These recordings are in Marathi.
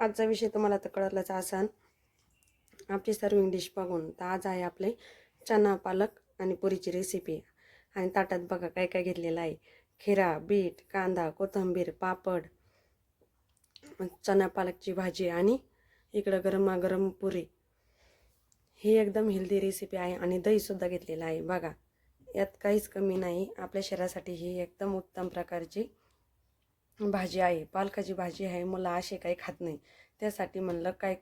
आजचा विषय तुम्हाला तर कळलाच असन. आपली सर्विंग डिश बघून तर आज आहे आपले चना पालक आणि पुरीची रेसिपी आणि ताटात बघा काय काय घेतलेलं आहे. खिरा बीट कांदा कोथिंबीर पापड चना पालकची भाजी आणि इकडं गरमागरम पुरी. ही एकदम हेल्दी रेसिपी आहे आणि दहीसुद्धा घेतलेलं आहे. बघा यात काहीच कमी नाही. आपल्या शरीरासाठी ही एकदम उत्तम प्रकारची भाजी आहे पालकाची भाजी आहे मला असे काही खात नाही. त्यासाठी म्हणलं काय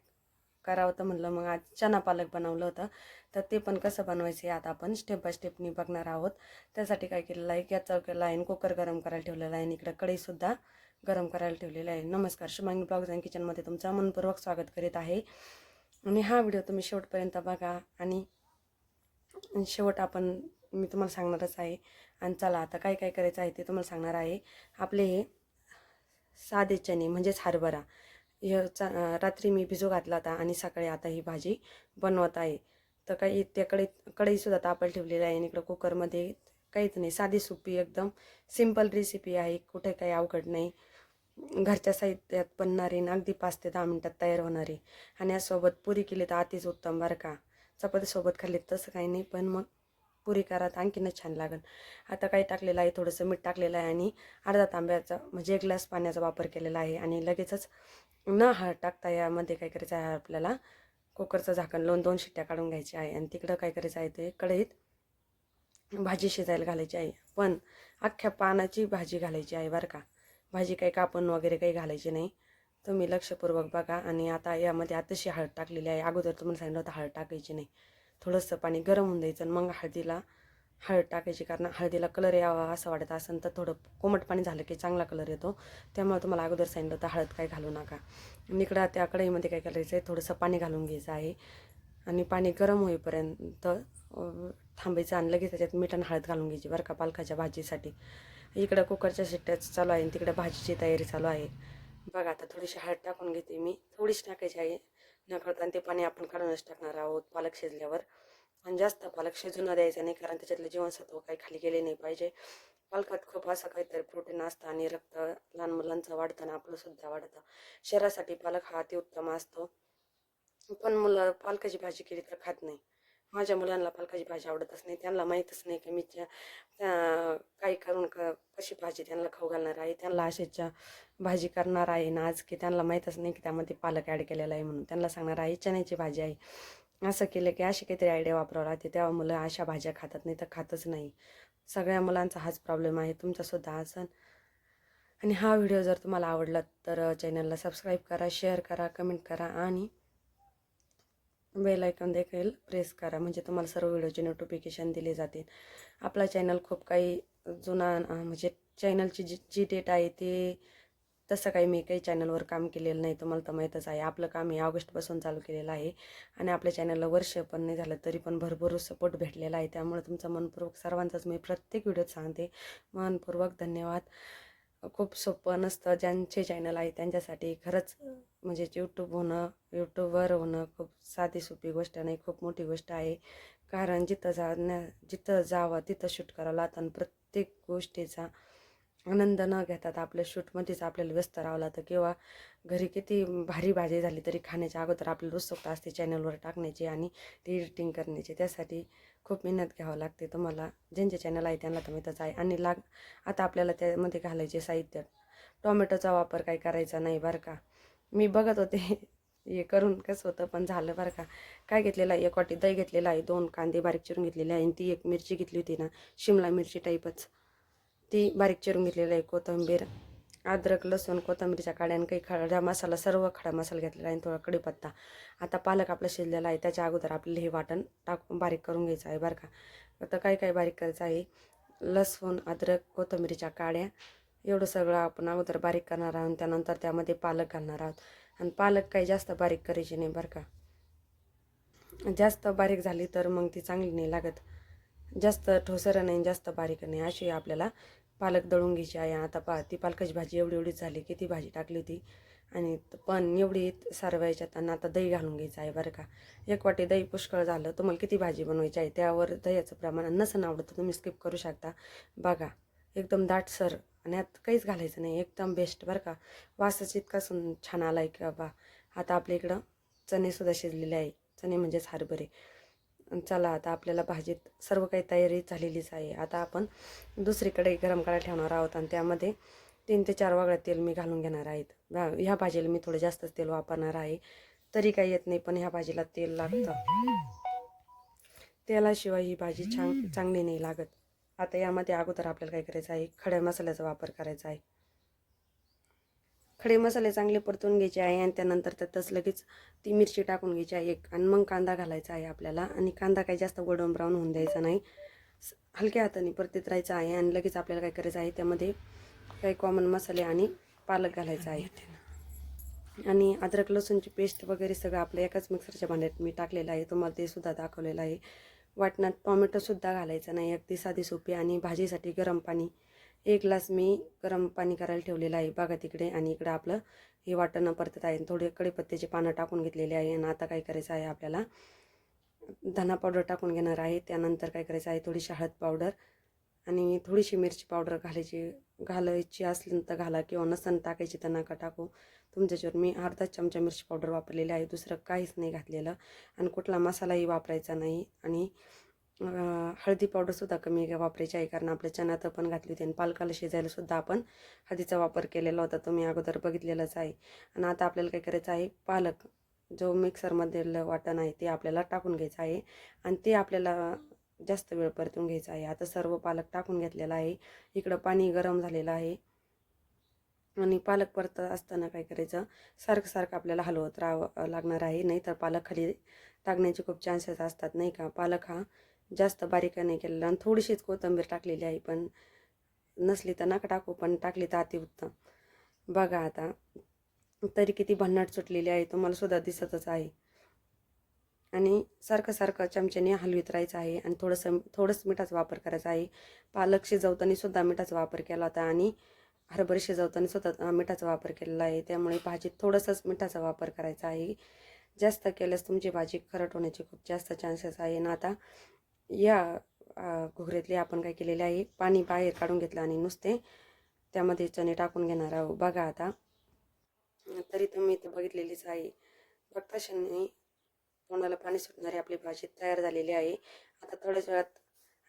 करावं तर म्हणलं मग आज चना पालक बनवलं होतं. तर ते पण कसं बनवायचं आहे आता आपण स्टेप बाय स्टेपनी बघणार आहोत. त्यासाठी काय केलेलं आहे गॅस चौकेला आहे कुकर गरम करायला ठेवलेला आहे आणि इकडं कढईसुद्धा गरम करायला ठेवलेला आहे. नमस्कार शुभांगी ब्लॉग्स अँड किचनमध्ये तुमचं मनपूर्वक स्वागत करीत आहे. आणि हा व्हिडिओ तुम्ही शेवटपर्यंत बघा आणि शेवट आपण मी तुम्हाला सांगणारच आहे. आणि चला आता काय काय करायचं आहे ते तुम्हाला सांगणार आहे. आपले हे साधे चणे म्हणजेच हरभरा. हे चा रात्री मी भिजू घातला होता आणि सकाळी आता ही भाजी बनवत आहे. तर काही त्या कढई कढईसुद्धा तापल ठेवलेली आहे आणि इकडं कुकरमध्ये काहीच नाही. साधी सोपी एकदम सिंपल रेसिपी आहे. कुठे काही अवघड नाही. घरच्या साहित्यात बनणारी अगदी पाच ते दहा मिनटात तयार होणारी. आणि यासोबत पुरी केली तर अतिच उत्तम बरं का? चपातीसोबत खाल्ली तसं काही नाही पण मग पुरी करा तर आणखीनच छान लागेल. आता काही टाकलेलं आहे थोडंसं मीठ टाकलेलं आहे आणि अर्धा तांब्याचा म्हणजे एक ग्लास पाण्याचा वापर केलेला आहे आणि लगेचच न हळद टाकता यामध्ये काय करायचं आहे आपल्याला कुकरचं झाकण लावून दोन शिट्ट्या काढून घ्यायची आहे आणि तिकडं काय करायचं आहे ते कढईत भाजी शिजायला घालायची आहे. पण अख्ख्या पानाची भाजी घालायची आहे बरं का. भाजी काही कापून वगैरे काही घालायची नाही. तुम्ही लक्षपूर्वक बघा आणि आता यामध्ये आताशी हळद टाकलेली आहे. अगोदर तुम्हाला सांगितलं होतं हळद टाकायची नाही. थोडंसं पाणी गरम होऊन द्यायचं आणि मग हळदीला हळद टाकायची. कारण हळदीला कलर यावा असं वाटत असेल तर थोडं कोमट पाणी झालं की चांगला कलर येतो. त्यामुळे तुम्हाला अगोदर सांगितलं होतं हळद काय घालू नका. निकडा त्या कढईमध्ये काय करायचं आहे थोडंसं पाणी घालून घ्यायचं आहे. आणि पाणी गरम होईपर्यंत थांबायचं आणि लगेच त्याच्यात मीठ आणि हळद घालून घ्यायची. बरं का पालकाच्या भाजीसाठी. इकडं कुकरच्या शिट्ट्याच चालू आहे आणि तिकडे भाजीची तयारी चालू आहे. बघा आता थोडीशी हळद टाकून घेते मी. थोडीशी टाकायची आहे. न कळता ते पाणी आपण काढूनच टाकणार आहोत पालक शिजल्यावर. आणि जास्त पालक शिजू न द्यायचं नाही कारण त्याच्यातलं जीवनसत्व काही खाली गेले नाही पाहिजे. पालकात खूप असं काहीतरी प्रोटीन असतं आणि रक्त लहान मुलांचं वाढतं आणि आपलं सुद्धा वाढतं. शरीरासाठी पालक हा अतिउत्तम असतो. पण मुलं पालकाची भाजी केली तर खात नाही. माझ्या मुलांना पालकाची भाजी आवडतच नाही. त्यांना माहीतच नाही की मी काही करून क कशी भाजी त्यांना खाऊ घालणार आहे. त्यांना अशाच्या भाजी करणार आहे ना आज की त्यांना माहीतच नाही की त्यामध्ये पालक ॲड केलेला आहे म्हणून. त्यांना सांगणार आहे चण्याची भाजी आहे. असं केलं की अशी काहीतरी आयडिया वापरावं लागते. तेव्हा मुलं अशा भाज्या खातात नाही तर खातच नाही. सगळ्या मुलांचा हाच प्रॉब्लेम आहे. तुमचासुद्धा असन. आणि हा व्हिडिओ जर तुम्हाला आवडला तर चॅनलला सबस्क्राईब करा शेअर करा कमेंट करा आणि बेल आयकॉन देखील प्रेस करा. म्हणजे तुम्हाला सर्व व्हिडिओचे नोटिफिकेशन दिले जातील. आपला चॅनल खूप काही जुना म्हणजे चॅनलची जी जी डेट आहे ती तसं काही मी काही चॅनलवर काम केलेलं नाही. तुम्हाला तर माहीतच आहे. आपलं काम हे ऑगस्टपासून चालू केलेलं आहे. आणि आपल्या चॅनलला वर्ष पण नाही झालं तरी पण भरपूर सपोर्ट भेटलेला आहे. त्यामुळे तुमचा मनपूर्वक सर्वांचाच मी प्रत्येक व्हिडिओत सांगते. मनपूर्वक धन्यवाद. खूप सोपं नसतं. ज्यांचे चॅनल आहे त्यांच्यासाठी खरंच म्हणजे यूट्यूब होणं यूट्यूबवर होणं खूप साधी सोपी गोष्ट नाही खूप मोठी गोष्ट आहे. कारण जिथं जाण्या जिथं जावं तिथं शूट करावं लागतं आणि प्रत्येक गोष्टीचा आनंद न घेतात आपल्या शूटमध्येच आपल्याला व्यस्त राहावं लागतं. किंवा घरी किती भारी भाजी झाली तरी खाण्याच्या अगोदर आपल्याला उत्सुकता असते चॅनलवर टाकण्याची आणि ती एडिटिंग करण्याची. त्यासाठी खूप मेहनत घ्यावं लागते. तुम्हाला ज्यांचे चॅनल आहे त्यांना तर माहीतच आहे. आणि लाग आता आपल्याला त्यामध्ये घालायचे साहित्य. टोमॅटोचा वापर काही करायचा नाही बरं का. मी बघत होते. हे करून कसं होतं पण झालं बरं का. काय घेतलेलं आहे? एक वाटी दही घेतलेला आहे. दोन कांदे बारीक चिरून घेतलेले आहे. आणि ती एक मिरची घेतली होती ना शिमला मिरची टाईपच ती बारीक चिरून घेतलेली आहे कोथिंबीर अद्रक लसूण कोथंबीरच्या काड्या आणि काही खडा मसाला सर्व खडा मसाला घेतलेला आहे आणि थोडा कडीपत्ता. आता पालक आपला शिजलेला आहे त्याच्या अगोदर आपल्याला हे वाटण टाक बारीक करून घ्यायचं आहे बरं का. आता काय काय बारीक करायचं आहे? लसूण अद्रक कोथंबीरच्या काड्या एवढं सगळं आपण अगोदर बारीक करणार आहोत त्यानंतर त्यामध्ये पालक घालणार आहोत. आणि पालक काही जास्त बारीक करायची नाही बरं का. जास्त बारीक झाली तर मग ती चांगली नाही लागत. जास्त ठोसर नाही जास्त बारीक नाही. अशी आपल्याला पालक दळून घ्यायची आहे. आता पा ती पालकाची भाजी एवढी एवढीच झाली किती भाजी टाकली होती. आणि पण एवढी सारवायच्या त्यांना आणि आता दही घालून घ्यायचं आहे बरं का. एक वाटी दही पुष्कळ झालं तुम्हाला किती भाजी बनवायची आहे? त्यावर दह्याचं प्रमाण नसं आवडतं तुम्ही स्किप करू शकता. बघा एकदम दाटसर आणि यात काहीच घालायचं नाही. एकदम बेस्ट बरं का. वासच इतका सुन छान आला आहे की बाबा. आता आपल्या इकडं चणेसुद्धा शिजलेले आहे. चणे म्हणजेच हरभरे. चला आता आपल्याला भाजीत सर्व काही तयारी झालेलीच आहे. आता आपण दुसरीकडे गरम करायला ठेवणार आहोत आणि त्यामध्ये तीन ते चार वागळ्या तेल मी घालून घेणार आहेत ह्या भाजीला मी थोडं जास्तच तेल वापरणार आहे. तरी काही येत नाही पण ह्या भाजीला तेल लागतं. तेलाशिवाय ही भाजी छान चांगली नाही लागत. आता यामध्ये अगोदर आपल्याला काय करायचं आहे? खड्या मसाल्याचा वापर करायचा आहे. खडे मसाले चांगले परतून घ्यायचे आहे आणि त्यानंतर त्यातच लगेच ती मिरची टाकून घ्यायची आहे एक. आणि मग कांदा घालायचा आहे आपल्याला. आणि कांदा काही जास्त गोल्डन ब्राऊन होऊन द्यायचा नाही. हलक्या हाताने परतीत राहायचं आहे आणि लगेच आपल्याला काय करायचं आहे त्यामध्ये काही कॉमन मसाले आणि पालक घालायचा आहे. आणि अद्रक लसूणची पेस्ट वगैरे सगळं आपल्या एकाच मिक्सरच्या भांड्यात मी टाकलेलं आहे. तुम्हाला ते सुद्धा दाखवलेलं आहे. वाटणात टॉमॅटोसुद्धा घालायचं नाही. अगदी साधी सोपी आणि भाजीसाठी गरम पाणी एक ग्लास मी गरम पाणी करायला ठेवलेलं आहे. बघा तिकडे आणि इकडं आपलं हे वाटणं परतत आहे. थोडे कडेपत्त्याचे पानं टाकून घेतलेले आहे. आणि आता काय करायचं आहे आपल्याला? धना पावडर टाकून घेणार आहे. त्यानंतर काय करायचं आहे? थोडीशी हळद पावडर आणि थोडीशी मिरची पावडर घालायची. घालायची असली तर घाला किंवा नसन टाकायची तर नका टाकू. तुमच्याच्यावर मी अर्धा चमचा मिरची पावडर वापरलेली आहे. दुसरं काहीच नाही घातलेलं. आणि कुठला मसालाही वापरायचा नाही. आणि हळदी पावडरसुद्धा कमी वापरायची आहे. कारण आपल्या चण्यात पण घातली होती आणि पालकाला शिजायलासुद्धा आपण हळदीचा वापर केलेला होता. तुम्ही अगोदर बघितलेलाच आहे. आणि आता आपल्याला काय करायचं आहे पालक जो मिक्सरमध्ये वाटण आहे ते आपल्याला टाकून घ्यायचं आहे. आणि ते आपल्याला जास्त वेळ परतून घ्यायचं आहे. आता सर्व पालक टाकून घेतलेला आहे. इकडं पाणी गरम झालेलं आहे. आणि पालक परत असताना काय करायचं सारखं सारखं आपल्याला हलवत राहावं लागणार आहे. नाहीतर पालक खाली टाकण्याचे खूप चान्सेस असतात नाही का? पालक हा जास्त बारीक नाही केलेला आणि थोडीशीच कोथिंबीर टाकलेली आहे पण नसली तर नका टाकू पण टाकली तर अतिउत्तम. बघा आता तरी किती भन्नाट सुटलेली आहे तुम्हाला सुद्धा दिसतच आहे. आणि सारखं सारखं चमच्याने हलवीत राहायचं आहे आणि थोडंसं थोडंच मिठाचा वापर करायचा आहे. पालक शिजवताना सुद्धा मिठाचा वापर केला होता आणि हरभरे शिजवताना सुद्धा मिठाचा वापर केलेला आहे. त्यामुळे भाजीत थोडंसंच मिठाचा वापर करायचा आहे. जास्त केल्यास तुमची भाजी खरट होण्याचे खूप जास्त चान्सेस आहे. आणि आता या घुगऱ्यातले आपण काय केलेले आहे पाणी बाहेर काढून घेतलं आणि नुसते त्यामध्ये चणे टाकून घेणार आहोत. बघा आता. तरी तुम्ही ते बघितलेलीच आहे. बघता क्षणी तोंडाला पाणी सुटणारी आपली भाजी तयार झालेली आहे. आता थोड्याच वेळात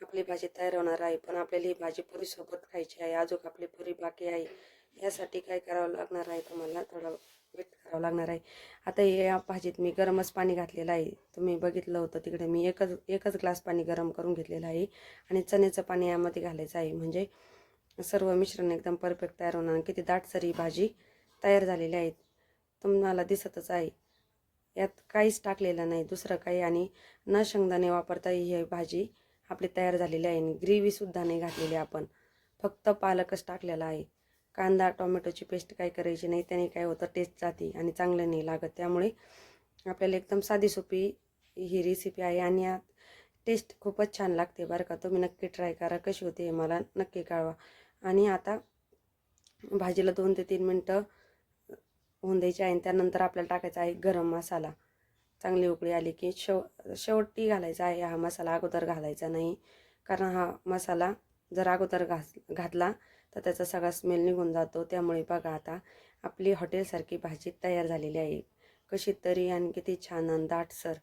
आपली भाजी तयार होणार आहे पण आपल्याला ही भाजी पुरीसोबत खायची आहे. अजून आपली पुरी बाकी आहे. यासाठी काय करावं लागणार आहे तुम्हाला? थोडं करावं लागणार आहे. आता या भाजीत मी गरमच पाणी घातलेलं आहे. तुम्ही बघितलं होतं तिकडे मी एकच एकच ग्लास पाणी गरम करून घेतलेलं आहे आणि चण्याचं पाणी यामध्ये घालायचं आहे. म्हणजे सर्व मिश्रण एकदम परफेक्ट तयार होणार आणि किती दाटसर ही भाजी तयार झालेली आहे. तुम्हाला दिसतच आहे. यात काहीच टाकलेलं नाही. दुसरं काही आणि न शेंगदाणे वापरता ही भाजी आपली तयार झालेली आहे आणि ग्रेव्हीसुद्धा नाही घातलेली आपण. फक्त पालकच टाकलेला आहे. कांदा टोमॅटोची पेस्ट काय करायची नाही त्याने काय होतं टेस्ट जाते आणि चांगलं नाही लागत. त्यामुळे आपल्याला एकदम साधी सोपी ही रेसिपी आहे आणि टेस्ट खूपच छान लागते बरं का. तुम्ही नक्की ट्राय करा कशी होते हे मला नक्की कळवा. आणि आता भाजीला दोन ते तीन मिनटं होऊन द्यायची आहे आणि त्यानंतर आपल्याला टाकायचा आहे गरम मसाला. चांगली उकळी आली की शेव शेवटी घालायचा आहे हा मसाला अगोदर घालायचा नाही. कारण हा मसाला जर अगोदर घास घातला तर त्याचा सगळा स्मेल निघून जातो. त्यामुळे बघा आता आपली हॉटेलसारखी भाजी तयार झालेली आहे. कशी तरी आणि किती छान आणि दाटसर.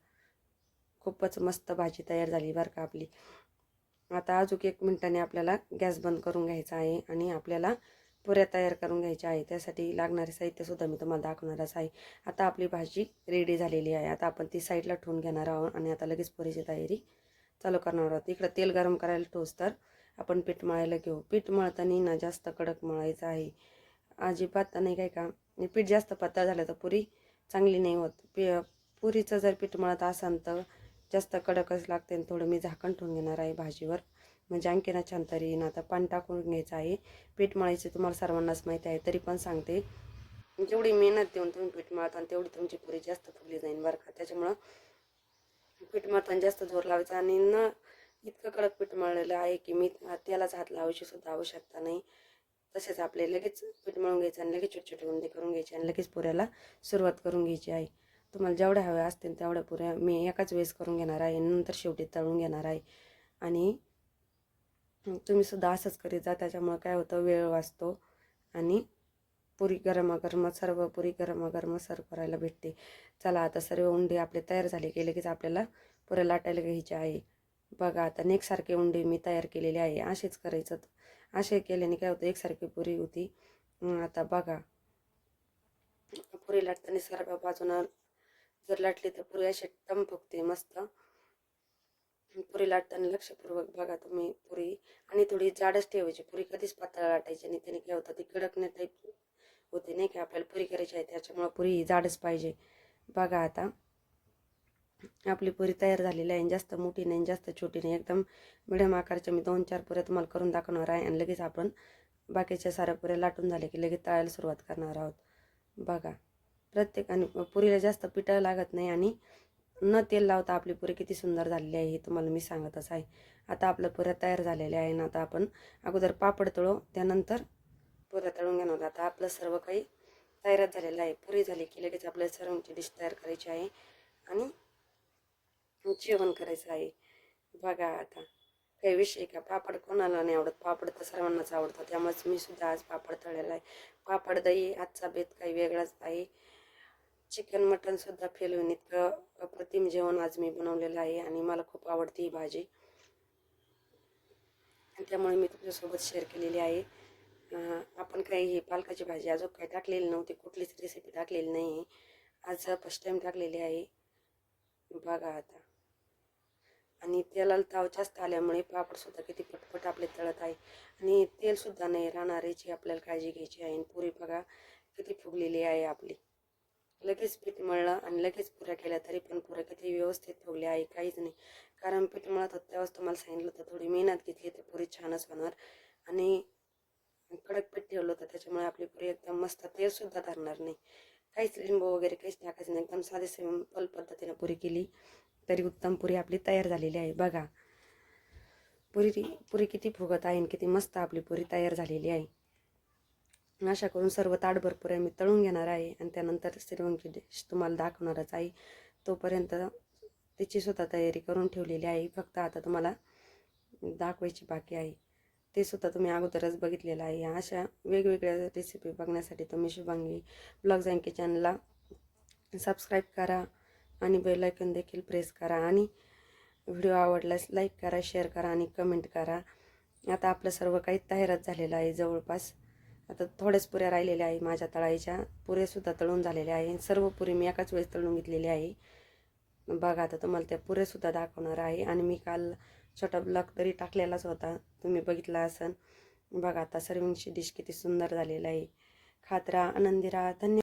खूपच मस्त भाजी तयार झाली बरं का आपली. आता अजून एक मिनटाने आपल्याला गॅस बंद करून घ्यायचा आहे आणि आपल्याला पुऱ्या तयार करून घ्यायच्या आहे त्यासाठी लागणारे साहित्यसुद्धा मी तुम्हाला दाखवणारच आहे. आता आपली भाजी रेडी झालेली आहे. आता आपण ती साईडला ठेवून घेणार आहोत आणि आता लगेच पुरीची तयारी चालू करणार आहोत. इकडं तेल गरम करायला ठोस तर आपण पीठ मळायला घेऊ. पीठ मळताना ना जास्त कडक मळायचं आहे. अजिबात नाही काय का? पीठ जास्त पातळ झालं तर पुरी चांगली नाही होत. पी पुरीचं जर पीठ मळत असाल तर जास्त कडकच लागते आणि थोडं मी झाकण ठेवून घेणार आहे भाजीवर. म्हणजे आणखीन छान तरी येईन आता पाणी टाकून घ्यायचं आहे. पीठ मळायचे तुम्हाला सर्वांनाच माहिती आहे तरी पण सांगते. जेवढी मेहनत देऊन तुम्ही पीठ मळता आणि तेवढी तुमची पुरी जास्त फुगली जाईल बरं का? त्याच्यामुळं पीठ मळताना जास्त जोर लावायचा आणि न इतकं कडक पीठ मळलेलं आहे की मी त्यालाच हात लावायची सुद्धा आवश्यकता नाही. तसेच आपले लगेच पीठ मळून घ्यायचं आणि लगेच छोटे छोटे गुंडे करून घ्यायचे आणि लगेच पुऱ्याला सुरुवात करून घ्यायची आहे तुम्हाला जेवढ्या हव्या असतील तेवढ्या पुऱ्या मी एकाच वेळेस करून घेणार आहे नंतर शेवटी तळून घेणार आहे. आणि तुम्ही सुद्धा असंच करीत जा त्याच्यामुळं काय होतं वेळ वाचतो आणि पुरी गरमागरम सर्व पुरी गरमागरम सर्व करायला भेटते. चला आता सर्व उंडे आपले तयार झाले की लगेच आपल्याला पुऱ्या लाटायला घ्यायचे आहे. बघा आता नेकसारखे उंडे मी तयार केलेले आहे असेच करायचं असे केल्याने काय होतं एकसारखी पुरी होती. आता बघा. पुरी लाटताना सर्व बाजूनं जर लाटली तर पुरी अशी टम फुगते मस्त. पुरी लाटताना लक्षपूर्वक बघा तुम्ही पुरी. आणि थोडी जाडच ठेवायची. पुरी कधीच पातळ लाटायची नाही. त्याने काय होतं ती कडकणे टाईप होते नाही का? आपल्याला पुरी करायची आहे त्याच्यामुळं पुरी ही जाडच पाहिजे. बघा आता. आपली पुरी तयार झालेली आहे आणि जास्त मोठी नाही आणि जास्त छोटी नाही. एकदम मिडियम आकारच्या मी दोन चार पुऱ्या तुम्हाला करून दाखवणार आहे आणि लगेच आपण बाकीच्या साऱ्या पुऱ्या लाटून झाल्या की लगेच तळायला सुरुवात करणार आहोत. बघा प्रत्येकाने पुरीला जास्त पिठं लागत नाही आणि न तेल लावता आपली पुरी किती सुंदर झालेली आहे हे तुम्हाला मी सांगतच आहे. आता आपल्या पुऱ्या तयार झालेल्या आहे ना आता आपण अगोदर पापड तळू त्यानंतर पुऱ्या तळून घेणार आता आपलं सर्व काही तयारच झालेलं आहे. पुरी झाली की लगेच आपल्या सर्वांची डिश तयार करायची आहे. आणि जेवण करायचं आहे. बघा आता. काही विषय का? पापड कोणाला नाही आवडत. पापड तर सर्वांनाच आवडतं त्यामुळेच मी सुद्धा आज पापड तळलेला आहे. पापड दही आजचा बेत काही वेगळाच आहे. चिकन मटन सुद्धा फेल होईन इतकं अप्रतिम जेवण आज मी बनवलेलं आहे आणि मला खूप आवडते ही भाजी. त्यामुळे मी तुमच्यासोबत शेअर केलेली आहे. आपण काही ही पालकाची भाजी अजून काही टाकलेली नव्हती. कुठलीच रेसिपी टाकलेली नाही आहे आज फर्स्ट टाईम टाकलेली आहे. बघा आता. आणि तेलाला ताव जास्त आल्यामुळे पापडसुद्धा किती पटपट आपले तळत आहे. आणि तेलसुद्धा नाही राहणार याची आपल्याला काळजी घ्यायची आहे. आणि पुरी बघा किती फुगलेली आहे आपली. लगेच पीठ मळलं आणि लगेच पुऱ्या केल्या तरी पण पुऱ्या किती व्यवस्थित फुगल्या आहे काहीच नाही. कारण पीठ मळत होतं तेव्हाच तुम्हाला सांगितलं होतं थोडी मेहनत घेतली तर पुरी छानच होणार आणि कडक पीठ ठेवलं होतं त्याच्यामुळे आपली पुरी एकदम मस्त तेलसुद्धा धरणार नाही. काहीच लिंबू वगैरे काहीच टाकायचं नाही एकदम साधे सिंपल पद्धतीने पुरी केली. तरी उत्तम पुरी आपली तयार झालेली आहे. बघा. पुरी पुरी किती फुगत आहे आणि किती मस्त आपली पुरी तयार झालेली आहे. अशा करून सर्व ताटभर पुऱ्या मी तळून घेणार आहे आणि त्यानंतर श्रीवंगी डिश तुम्हाला दाखवणारच आहे. तोपर्यंत तिची सुद्धा तयारी करून ठेवलेली आहे. फक्त आता तुम्हाला दाखवायची बाकी आहे. ते सुद्धा तुम्ही अगोदरच बघितलेलं आहे. अशा वेगवेगळ्या रेसिपी बघण्यासाठी तुम्ही शुभांगी ब्लॉग्स अँकी चॅनलला सबस्क्राईब करा. आणि बेलायकन देखील प्रेस करा आणि व्हिडिओ आवडल्यास लाईक करा शेअर करा आणि कमेंट करा. आता आपलं सर्व काही तयारच झालेलं आहे जवळपास. आता थोड्याच पुऱ्या राहिलेल्या आहे माझ्या तळाईच्या. पुऱ्यासुद्धा तळून झालेल्या आहे. सर्व पुरी मी एकाच वेळेस तळून घेतलेली आहे. बघा आता तुम्हाला त्या पुऱ्यासुद्धा दाखवणार आहे. आणि मी काल छोटा ब्लॉक तरी टाकलेलाच होता. तुम्ही बघितला असन. बघा आता सर्विंगची डिश किती सुंदर झालेला आहे. खात राहा आनंदी राहा. धन्यवाद